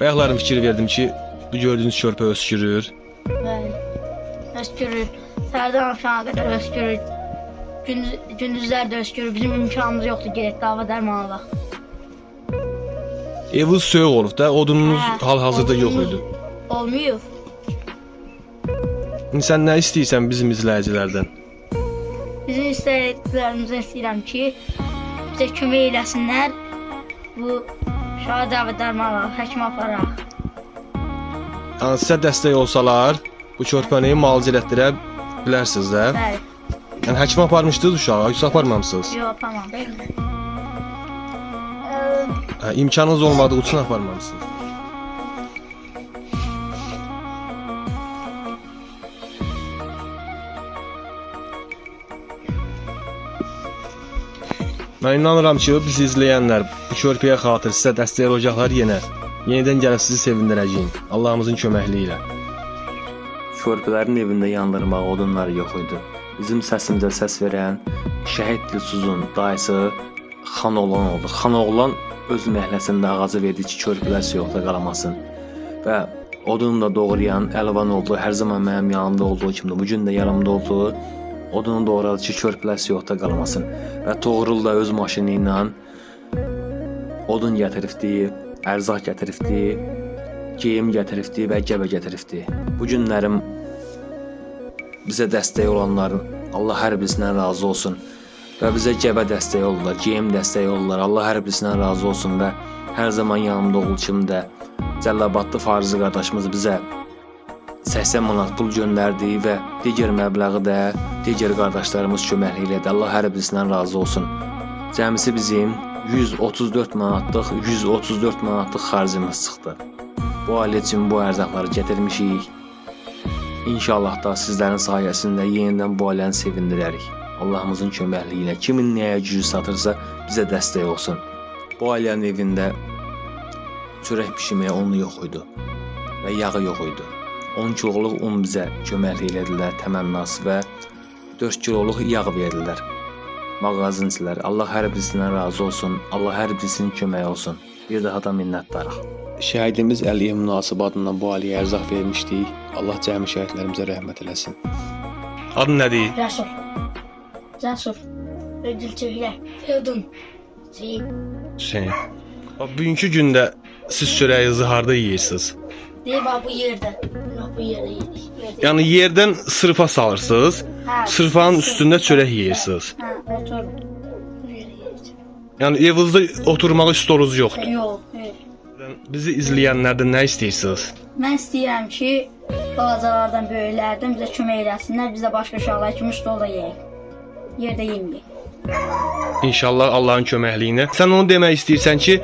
Bayaqlarım fikir verdim ki, bu gördüyünüz körpə öskürür. Bəli. Öskürür. Səhərdən axşama qədər öskürür. Gündüz, gündüzlər də öskürür. Bizim imkanımız yoxdur gerək dava dərman alaq. Eviniz soyuq olub da, odununuz hal-hazırda yox idi. Olmuyor. İndi sən nə istəyirsən bizim izləyicilərdən? Bizim istədiklərimizə istəyirəm ki, bizə kömək eləsinlər. Bu uşağa dava dərman alaq, həkimə aparaq. Sizə dəstək olsalar, bu körpəni müalicə etdirə bilərsiniz də. Bəli. Yəni həkimə aparmışdınız uşağı, yoxsa aparmamısınız? Yox, tamam. Hə, imkanınız olmadığı üçün aparmamısınız. Mən inanıram ki, bizi izləyənlər bu körpəyə xatir sizə dəstək olacaqlar yenə. Yenidən gəlib sizi sevindirəcəyim. Allahımızın köməkliyi ilə. Körpələrin evində yandırmaq odunları yox idi. Bizim səsimizə səs verən şəhid Dilsuzun dayısı Xan oğlan oldu. Xan oğlan öz məhləsində ağacı verdi ki, körpələr soyuqda qalamasın. Və odunu da doğrayan Əlvan oldu. Hər zaman mənim yanımda olduğu kimi bu də yanımda oldu. Odunu doğradı ki, körpələr soyuqda qalmasın. Və Toğrul da öz maşını ilə odun gətiribdi, ərzaq gətiribdi, geyim gətiribdi və gəbə gətiribdi. Bu günlərim bizə dəstək olanların Allah hər birisindən razı olsun. Və bizə gəbə dəstək oldular, geyim dəstək oldular. Allah hər birisindən razı olsun və hər zaman yanımda olduğu kimi də Cəllabadlı Farizi qardaşımız bizə 80 manat pul göndərdi və digər məbləği də digər qardaşlarımız köməkliyi ilə Allah hər birisindən razı olsun. Cəmisi bizim 134 manatlıq, 134 manatlıq xərcimiz çıxdı. Bu ailə üçün bu ərzaqları gətirmişik. İnşallah da sizlərin sayəsində yenidən bu ailəni sevindirərik. Allahımızın köməkliyi ilə kimin nəyə gücü satırsa bizə dəstək olsun. Bu ailənin evində çörək bişirməyə unu yox idi və yağı yox idi. 10 kiloluq un bizə köməklik elədilər təmənnası və 4 kiloluq yağ verdilər. Mağazinçilər, Allah hər birisindən razı olsun. Allah hər birisinin köməyi olsun. Bir daha da minnətdarıq. Şəhidimiz Əliyev münasibatından bu ailəyə ərzaq vermişdik. Allah cəmi şəhidlərimizə rəhmət eləsin. Adın nədir? Rəsul. Cəsur. Ödül çöhlə. Fiyodun. Zeyn. Hüseyn. Bax, Bugünkü gündə siz çörəyinizi harda yeyirsiniz? Deyir bax bu yerdə. Bax bu yerdə yedik. Yəni yerdən sırfa salırsınız, Hə. sırfanın üstündə çörək yeyirsiniz. Hə, otur. Bu yerdə yedik. Yəni evinizdə oturmağa stolunuz yoxdur. Yox. yox. Bizi izləyənlərdən nə istəyirsiniz? Mən istəyirəm ki, balacalardan, böyüklərdən bizə kömək eləsinlər. Biz də başqa uşaqlar kimi stolda yeyək. Yerdə yeməyək. İnşallah Allahın köməkliyinə. Sən onu demək istəyirsən ki,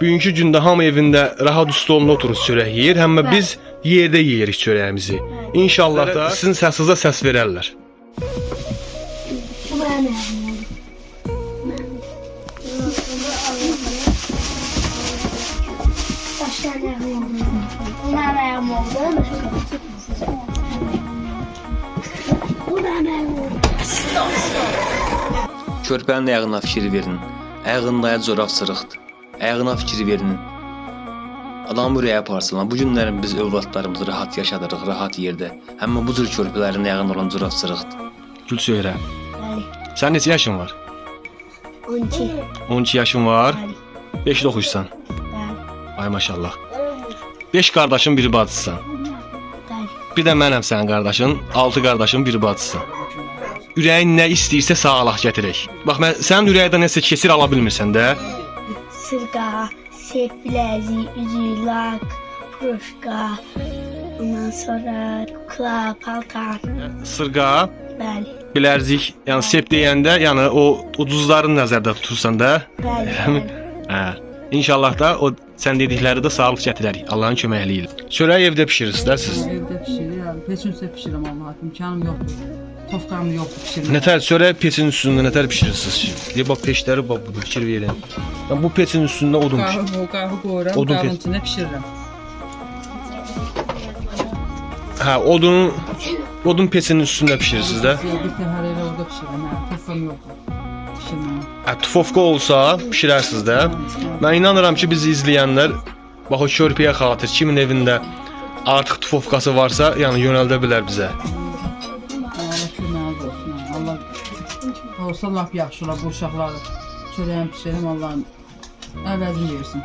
bugünkü gündə hamı evində rahat stolunda oturur çörək yeyir, həmmə biz yerdə yeyirik çörəyimizi. İnşallah da sizin səsinizə səs verərlər. Körpənin ayağına fikir verin. Ayağında corab sırıqdır. Ayağına fikir verin. Adam ürəyə aparsınlar. Bu günlərin biz övladlarımızı rahat yaşadırıq, rahat yerdə. Həmmə bu cür körpələrin ayağında olan corab sırıqdır. Gül söyrə. Bəli. Sən neçə yaşın var? 12. 12 yaşın var. Bəli. 5 oxuyursan. Bəli. Ay maşallah. 5 qardaşın, bir bacısan. Bəli. Bir də mənəm sənin qardaşın, 6 qardaşın, bir bacısan. Ürəyin nə istəyirsə sağalaq gətirək. Bax mən sənin ürəyində nəsə keçir ala bilmirsən də. Sırqa, sep biləzi, üzük, lak, puşka, ondan sonra kukla, paltar. Sırğa, Bəli. bilərzik, yəni sep deyəndə, yəni o ucuzları nəzərdə tutursan da. Bəli. bəli. Hə. İnşallah da o sən dedikləri də sağlıq gətirərik Allahın köməkliyi ilə. Çörəyi evdə bişirirsiniz də siz. Evdə pişirirəm. Peçin pişirirəm Allah. İmkanım yoxdur. Tofqam yoxdur pişirmək. Nətər çörək peçin üstündə nətər bişirirsiniz? Deyə bax peşləri bax bu fikir verin. Yəni bu peçin üstündə odun pişir. Qahı, qahı qoyuram, Odun qabın pes- içində pişirirəm. Hə, odun odun peçinin üstündə bişirirsiniz də. Bir orada. Pişirməm. Hə, tufovka olsa bişirərsiniz də. Mən inanıram ki, bizi izləyənlər Bax o körpəyə xatir kimin evində artıq tufovkası varsa, yəni yönəldə bilər bizə. Köməyiniz olsun. Allah olsa lap yaxşı olar bu uşaqları. Çörəyim pişirim Allah'ın əvəzini versin.